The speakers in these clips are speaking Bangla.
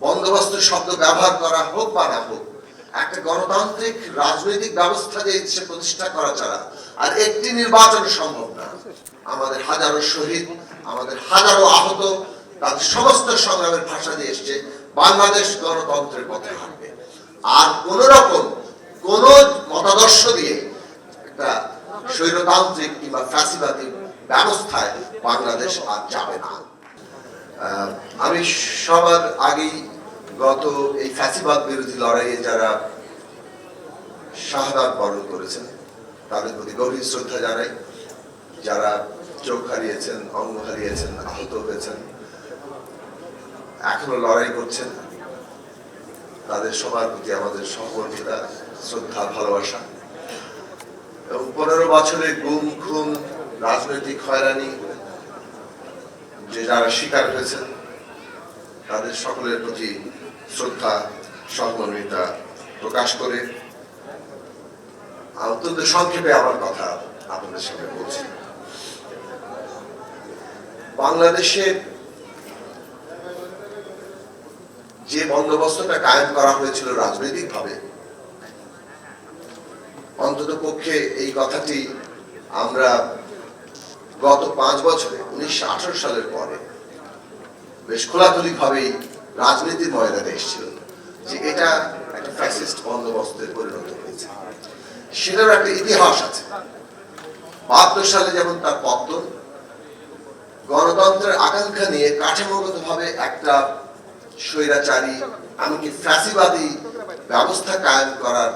বন্দোবস্ত শব্দ ব্যবহার করা হোক বা না হোক, একটা গণতান্ত্রিক রাজনৈতিক ব্যবস্থা যে সে প্রতিষ্ঠা করা ছাড়া আর একটি নির্বাচন সম্ভব না। আমাদের হাজারো শহীদ, আমাদের হাজারো আহত, তাদের সমস্ত সংগ্রামের ভাষা দিয়ে এসছে, বাংলাদেশ গণতন্ত্রের পথে হাঁটবে। আর কোন রকম কোন মতাদর্শ দিয়ে একটা স্বৈরতান্ত্রিক কিংবা ফ্যাসিবাদী ব্যবস্থায় বাংলাদেশ আর যাবে না। আমি সবার আগেই গত এই ফ্যাসিবাদ বিরোধী লড়াইয়ে যারা শাহাদাত বরণ করেছেন, তাদের প্রতি গভীর শ্রদ্ধা জানাই। যারা চোখ হারিয়েছেন, অঙ্গ হারিয়েছেন, আহত হয়েছেন, এখনও লড়াই করছেন, তাদের সবার প্রতি আমাদের সহমর্মিতা, শ্রদ্ধা, ভালোবাসা। এবং পনেরো বছরে গুম, খুন, রাজনৈতিক হয়রানি যে যারা শিকার হয়েছেন, তাদের সকলের প্রতি শ্রদ্ধা, সহমর্মিতা প্রকাশ করে অত্যন্ত সংক্ষেপে আমার কথা আপনাদের সামনে বলছি। বাংলাদেশে যে বন্দোবস্তটা কায়েম করা হয়েছিল রাজনৈতিকভাবে অন্তত পক্ষে এই কথাটি আমরা গত পাঁচ বছরে, উনিশশো আঠারো সালের পরে বেশ খোলাখুলি ভাবেই রাজনীতির ময়দানে এসেছিল যে এটা একটা ফ্যাসিস্ট বন্দোবস্তের পরিণত হয়েছে। সেটার একটা ইতিহাস আছে। বাহাত্তর সালে যেমন তার পতন গণতন্ত্রের আকাঙ্ক্ষা নিয়ে কাঠামোগত ভাবে একটা স্বৈরাচারী, এমনকি ফ্যাসিবাদী ব্যবস্থা কায়েম করার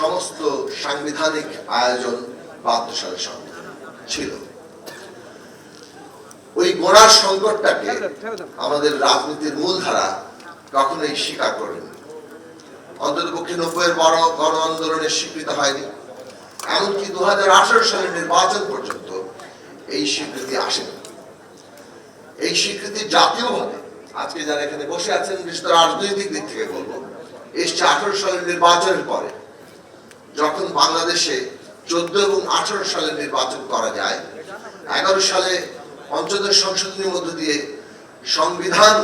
সমস্ত সাংবিধানিক আয়োজন বাহাত্তর সালে সংবিধান ছিল। গোড়ার সংকটটাকে আমাদের রাজনীতির মূলধারা কখনোই স্বীকার করেনি। অন্তত পক্ষে নব্বইয়ের বড় গণ আন্দোলনের স্বীকৃত হয়নি। এমনকি দু হাজার সালের নির্বাচন পর্যন্ত এই স্বীকৃতি আসেনি। এই স্বীকৃতি জাতীয়ভাবে আজকে যারা এখানে বসে আছেন বিশেষ রাজনৈতিক দিক থেকে বলব এসছে আঠারো সালের নির্বাচনের পরে যখন বাংলাদেশে চোদ্দ এবং আঠারো সালের নির্বাচন করা যায় এগারো সালে পঞ্চদশ সংশোধনীর মধ্য দিয়ে সংবিধান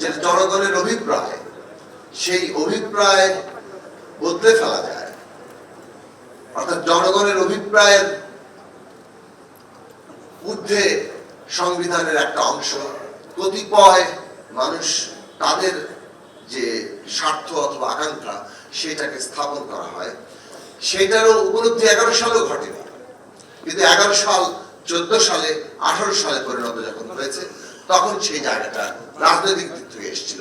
যে জনগণের অভিপ্রায়, সেই অভিপ্রায় বদলে ফেলা যায়। অর্থাৎ জনগণের অভিপ্রায়ের ঊর্ধ্বে সংবিধানের একটা অংশ। কতিপয় মানুষ তাদের যে স্বার্থ অথবা আকাঙ্ক্ষা, সেটাকে স্থাপন করা হয়। সেটারও উপলব্ধি এগারো সালেও ঘটেনি। কিন্তু এগারো সাল চোদ্দ সালে, আঠারো সালে পরিণত যখন হয়েছে, তখন সেই জায়গাটা রাজনৈতিক দিক থেকে এসেছিল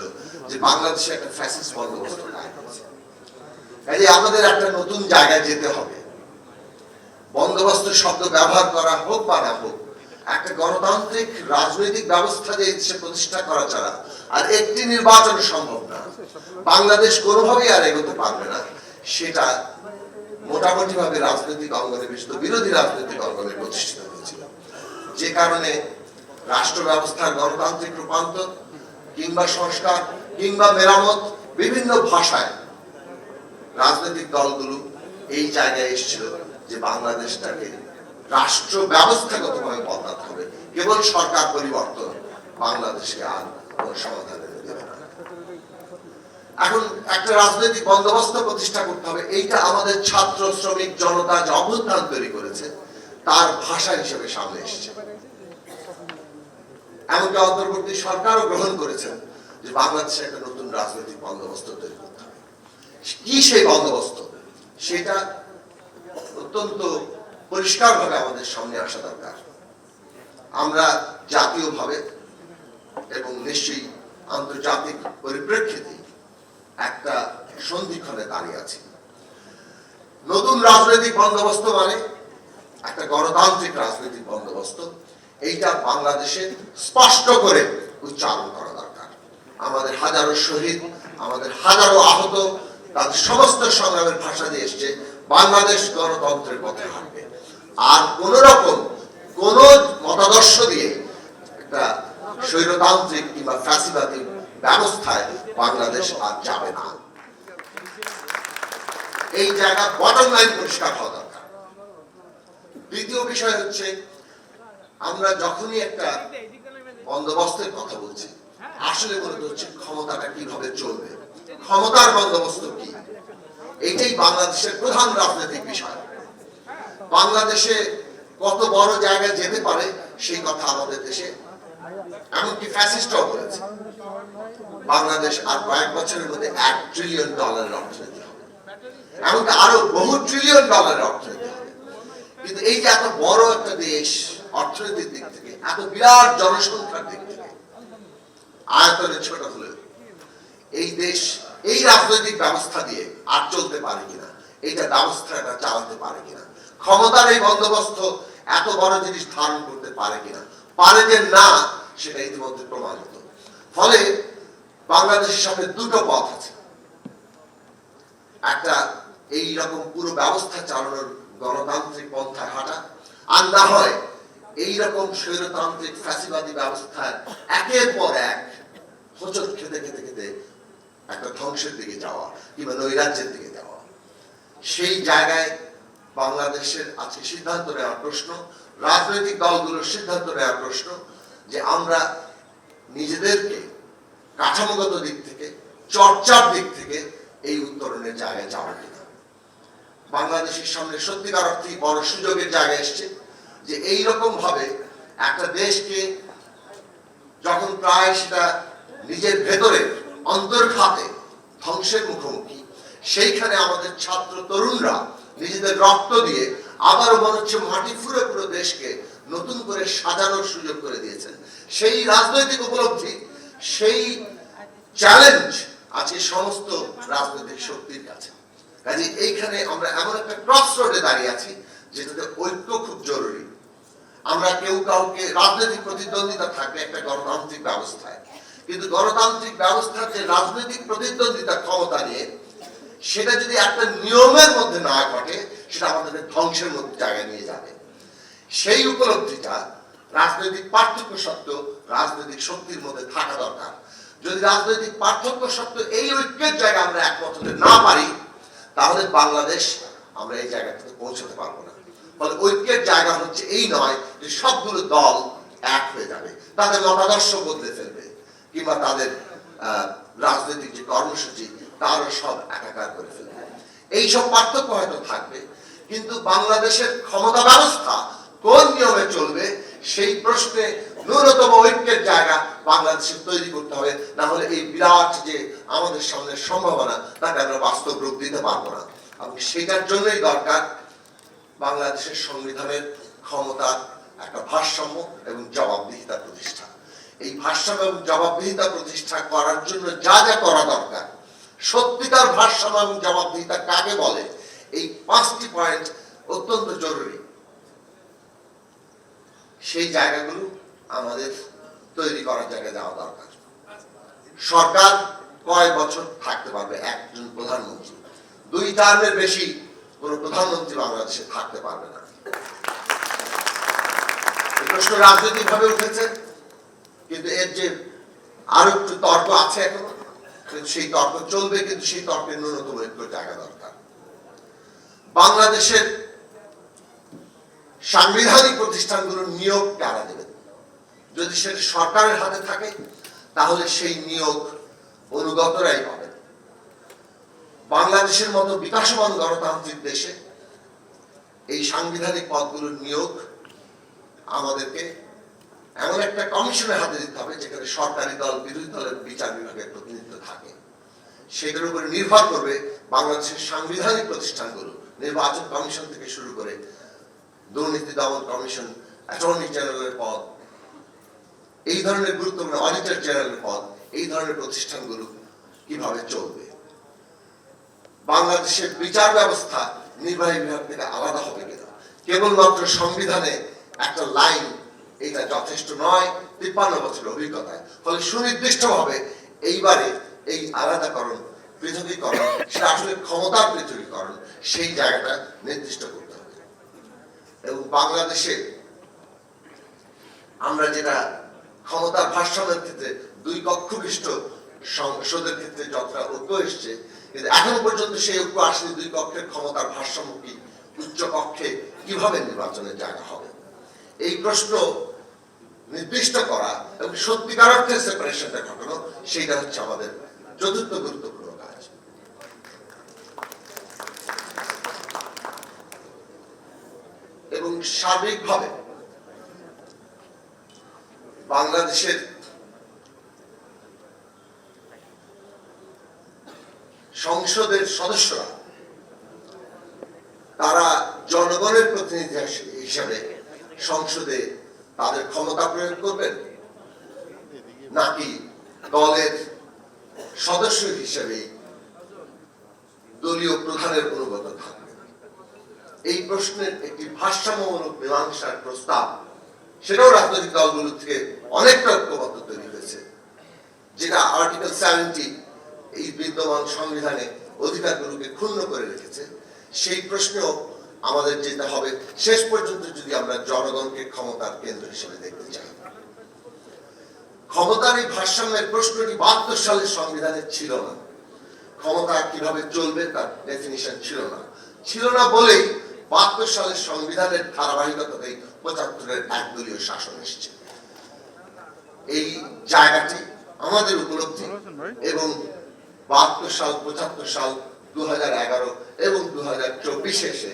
যে বাংলাদেশে একটা ফ্যাসিস্ট বন্দোবস্ত কাজে আমাদের একটা নতুন জায়গায় যেতে হবে। বন্দোবস্ত শব্দ ব্যবহার করা হোক বা না হোক, একটা গণতান্ত্রিক রাজনৈতিক ব্যবস্থা যে প্রতিষ্ঠা করা ছাড়া আর একটি নির্বাচন সম্ভব না। বাংলাদেশ কোনোভাবেই আর এগোতে পারবে না। সেটা মোটামুটি ভাবে রাজনৈতিক অঙ্গনে বিশেষ বিরোধী রাজনৈতিক অঙ্গনে প্রতিষ্ঠিত। যে কারণে রাষ্ট্র ব্যবস্থার গণতান্ত্রিক রূপান্তর কিংবা সংস্কার কিংবা মেরামত বিভিন্ন ভাষায় রাজনৈতিক দলগুলো এই জায়গায় এসেছিল যে বাংলাদেশটাকে রাষ্ট্র ব্যবস্থাগতভাবে বদলাতে হবে। কেবল সরকার পরিবর্তন বাংলাদেশকে আর কোনো সমাধান এখন একটা রাজনৈতিক বন্দোবস্ত প্রতিষ্ঠা করতে হবে। এইটা আমাদের ছাত্র শ্রমিক জনতা যে অভ্যুত্থান তৈরি করেছে, তার ভাষা হিসেবে সামনে এসেছে। এমনকি অন্তর্বর্তী সরকারও গ্রহণ করেছেন যে বাংলাদেশে একটা নতুন রাজনৈতিক বন্দোবস্ত তৈরি করতে হবে। কি সেই বন্দোবস্ত? সেটা অত্যন্ত পরিষ্কারভাবে আমাদের সামনে আসা দরকার। আমরা জাতীয়ভাবে এবং নিশ্চয়ই আন্তর্জাতিক পরিপ্রেক্ষিতে একটা সন্ধিক্ষণে দাঁড়িয়ে আছি। নতুন রাজনৈতিক বন্দোবস্ত মানে একটা গণতান্ত্রিক রাজনৈতিক বন্দোবস্ত। এইটা বাংলাদেশে স্পষ্ট করে উচ্চারণ করা দরকার। আমাদের হাজারো শহীদ, আমাদের হাজারো আহত, তাদের সমস্ত সংগ্রামের ভাষা দিয়ে এসছে, বাংলাদেশ গণতন্ত্রের পথে হাঁটবে। আর কোন রকম কোন মতাদর্শ দিয়ে একটা স্বৈরতান্ত্রিক কিংবা ফ্যাসিবাদী ব্যবস্থায় বাংলাদেশ আর যাবে না। এই জায়গা বটম লাইন পরিষ্কার হওয়া দরকার। দ্বিতীয় বিষয় হচ্ছে আমরা যখনই একটা বন্দোবস্তের কথা বলছি আসলে মূলত হচ্ছে ক্ষমতাটা কীভাবে চলবে? ক্ষমতার বন্দোবস্ত কি? এইটাই বাংলাদেশের প্রধান রাজনৈতিক বিষয়। বাংলাদেশে কত বড় জায়গায় যেতে পারে সেই কথা আমাদের দেশে এমনকি ফ্যাসিস্টরাও বলেছে। বাংলাদেশ আর কয়েক বছরের মধ্যে এক ট্রিলিয়ন ডলারের অর্থনীতি হবে। এমনকি আরও বহু ট্রিলিয়ন ডলারের অর্থনীতি হবে। কিন্তু এই যে এত বড় একটা দেশ অর্থনীতির দিক থেকে, এত বিরাট জনসংখ্যার দিক থেকে। আয়তনে ছোট হলেও এই দেশ, এই রাজনৈতিক ব্যবস্থা দিয়ে আর চলতে পারে কিনা, এইটা ব্যবস্থাটা চালাতে পারে কিনা, ক্ষমতার এই বন্দোবস্ত এত বড় জিনিস ধারণ করতে পারে কিনা, পারে যে না, সেটা ইতিমধ্যে প্রমাণিত। ফলে বাংলাদেশের সামনে দুটো পথ আছে। একটা এই রকম পুরো ব্যবস্থা চালানোর গণতান্ত্রিক পন্থায় হাঁটা, আর না হয় এই রকম স্বৈরতান্ত্রিক ফ্যাসিবাদী ব্যবস্থায় একের পর এক খেতে খেতে খেতে একটা ধ্বংসের দিকে যাওয়া কিংবা নৈরাজ্যের দিকে যাওয়া। সেই জায়গায় বাংলাদেশের আজকে সিদ্ধান্ত নেওয়ার প্রশ্ন, রাজনৈতিক দলগুলোর সিদ্ধান্ত নেওয়ার প্রশ্ন যে আমরা নিজেদেরকে কাঠামোগত দিক থেকে, চর্চার দিক থেকে এই উত্তরণের জায়গায় যাওয়া কিনা। বাংলাদেশের সামনে সত্যিকার অর্থেই বড় সুযোগের জায়গায় এসছে। যে এই রকম ভাবে একটা দেশকে যখন প্রায় সেটা নিজের ভেতরে অন্তর্ঘাতে ধ্বংসের মুখোমুখি, সেইখানে আমাদের ছাত্র তরুণরা নিজেদের রক্ত দিয়ে আবারও মনে হচ্ছে মাটি ফুরে পুরো দেশকে নতুন করে সাজানোর সুযোগ করে দিয়েছেন। সেই রাজনৈতিক উপলব্ধি, সেই চ্যালেঞ্জ আছে সমস্ত রাজনৈতিক শক্তির কাছে। কাজে এইখানে আমরা এমন একটা ক্রস রোডে দাঁড়িয়ে আছি যেটাতে ঐক্য খুব জরুরি। আমরা কেউ কাউকে রাজনৈতিক প্রতিদ্বন্দ্বিতা থাকবে একটা গণতান্ত্রিক ব্যবস্থায়। কিন্তু গণতান্ত্রিক ব্যবস্থার যে রাজনৈতিক প্রতিদ্বন্দ্বিতা ক্ষমতা নিয়ে সেটা যদি একটা নিয়মের মধ্যে না ঘটে, সেটা আমাদের ধ্বংসের মধ্যে জায়গায় নিয়ে যাবে। সেই উপলব্ধিটা রাজনৈতিক পার্থক্য সত্ত্বেও রাজনৈতিক শক্তির মধ্যে থাকা দরকার। যদি রাজনৈতিক পার্থক্য সত্ত্বেও এই ঐক্যের জায়গায় আমরা একমত হতে না পারি, তাহলে বাংলাদেশ আমরা এই জায়গা থেকে পৌঁছতে পারব না। ফলে ঐক্যের জায়গা হচ্ছে এই নয় যে সবগুলো দল এক হয়ে যাবে। তাদের মতাদর্শ বদলে ফেলবে কিংবা তাদের রাজনৈতিক যে কর্মসূচি, তারও সব একাকার করে ফেলবে। এইসব পার্থক্য হয়তো থাকবে, কিন্তু বাংলাদেশের ক্ষমতা ব্যবস্থা কোন নিয়মে চলবে সেই প্রশ্নে ন্যূনতম ঐক্যের জায়গা বাংলাদেশে তৈরি করতে হবে। না হলে এই বিরাট যে আমাদের সামনে সম্ভাবনা, তাকে আমরা বাস্তব রূপ দিতে পারব না। এবং সেটার জন্যই দরকার বাংলাদেশের সংবিধানের ক্ষমতার একটা ভারসাম্য এবং জবাবদিহিতা প্রতিষ্ঠা। এই ভারসাম্য এবং জবাবদিহিতা প্রতিষ্ঠা করার জন্য যা যা করা দরকার, সত্যিকার ভারসাম্য এবং জবাবদিহিতা কাকে বলে, এই পাঁচটি পয়েন্ট অত্যন্ত জরুরি। সেই জায়গাগুলো আমাদের তৈরি করার জায়গায় যাওয়া দরকার। সরকার কয় বছর থাকতে পারবে? একজন প্রধানমন্ত্রী। দুই টার্মের বেশি কোন প্রধানমন্ত্রী বাংলাদেশে থাকতে পারবে না। প্রশ্ন রাজনৈতিক ভাবে উঠেছে, কিন্তু এর যে আরও একটু তর্ক আছে এখন সেই তর্ক চলবে, কিন্তু সেই তর্কের ন্যূনতম একটু জায়গা দরকার। বাংলাদেশের সাংবিধানিক প্রতিষ্ঠানগুলোর নিয়োগ কারা দেবে? যদি সেটা সরকারের হাতে থাকে, তাহলে সেই নিয়োগ অনুগতরাই পাবে। বাংলাদেশের মতো বিকাশমান গণতান্ত্রিক দেশে এই সাংবিধানিক পদগুলোর নিয়োগ আমাদেরকে এমন একটা কমিশনের হাতে দিতে হবে যেখানে সরকারি দল, বিরোধী দলের বিচার বিভাগের প্রতিনিধিত্ব থাকে। সেটার উপরে নির্ভর করবে বাংলাদেশের সাংবিধানিক প্রতিষ্ঠানগুলো। নির্বাচন কমিশন থেকে শুরু করে দুর্নীতি দমন কমিশন, অ্যাটর্নি জেনারেলের পদ, এই ধরনের গুরুত্বপূর্ণ অডিটর জেনারেলের পদ, এই ধরনের প্রতিষ্ঠানগুলো কীভাবে চলবে? বাংলাদেশের বিচার ব্যবস্থা নির্বাহী বিভাগ থেকে আলাদা হবে কিনা? কেবলমাত্র সংবিধানে একটা লাইন এটা যথেষ্ট নয়, তিপ্পান্ন বছর অভিজ্ঞতায়। ফলে সুনির্দিষ্টভাবে এইবারে এই আলাদাকরণ, পৃথকীকরণ, সেটা আসলে ক্ষমতার পৃথকীকরণ, সেই জায়গাটা নির্দিষ্ট করতে হবে। এবং বাংলাদেশে আমরা যেটা ক্ষমতার ভারসাম্যের ক্ষেত্রে দুই কক্ষ বিশিষ্ট সংসদের ক্ষেত্রে যতটা ঐক্য এসছে কিন্তু এখনও পর্যন্ত সেই ঐক্য আসেনি দুই কক্ষের ক্ষমতার ভারসাম্য কি উচ্চ কক্ষে কীভাবে নির্বাচনের জায়গা হবে? এই প্রশ্ন নির্দিষ্ট করা এবং সত্যিকার অর্থে সেপারেশনটা ঘটানো, সেইটা হচ্ছে আমাদের চতুর্থ গুরুত্বপূর্ণ কাজ। এবং সার্বিকভাবে বাংলাদেশের সংসদের সদস্যরা তারা জনগণের প্রতিনিধি হিসেবে সংসদে তাদের ক্ষমতা প্রয়োগ করবেন নাকি দলের সদস্য হিসেবে দলীয় প্রধানের অনুগত থাকবেন? এই প্রশ্নের একটি ভারসাম্যমূলক মীমাংসার প্রস্তাব, সেটাও রাজনৈতিক দলগুলো থেকে অনেকটা ঐক্যবদ্ধ তৈরি হয়েছে, যেটা আর্টিকেল সেভেন্টি এই বিদ্যমান সংবিধানে অধিকারগুলোকে ক্ষুণ্ণ করে রেখেছে সেই প্রশ্নেও আমাদের যেতে হবে। শেষ পর্যন্ত যদি আমরা জনগণকে ক্ষমতার কেন্দ্র হিসেবে দেখতে চাই। ক্ষমতার এই ভারসাম্যের প্রশ্নটি বাহাত্তর সালের সংবিধানে ছিল না। ক্ষমতা কীভাবে চলবে তার ডেফিনিশন ছিল না। ছিল না বলেই বাহাত্তর সালের সংবিধানের ধারাবাহিকতাতেই পঁচাত্তরের একদলীয় শাসন এসেছে। এই জায়গাটি আমাদের উপলব্ধি এবং বাহাত্তর সাল, পঁচাত্তর সাল দু এগারো এবং দু হাজার চব্বিশে এসে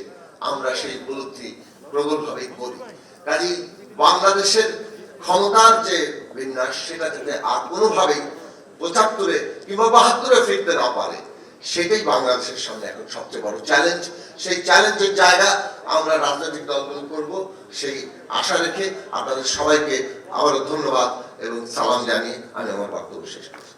আমরা সেই উপলব্ধি প্রবলভাবে করি। কাজে বাংলাদেশের ক্ষমতার যে বিন্যাস, সেটা যাতে আর কোনোভাবেই পঁচাত্তরে কিংবা বাহাত্তরে ফিরতে না পারে, সেটাই বাংলাদেশের সামনে এখন সবচেয়ে বড় চ্যালেঞ্জ সেই চ্যালেঞ্জের জায়গা আমরা রাজনৈতিক দলগুলো করব, সেই আশা রেখে আপনাদের সবাইকে আবারও ধন্যবাদ এবং সালাম জানিয়ে আমি আমার বক্তব্য শেষ করছি।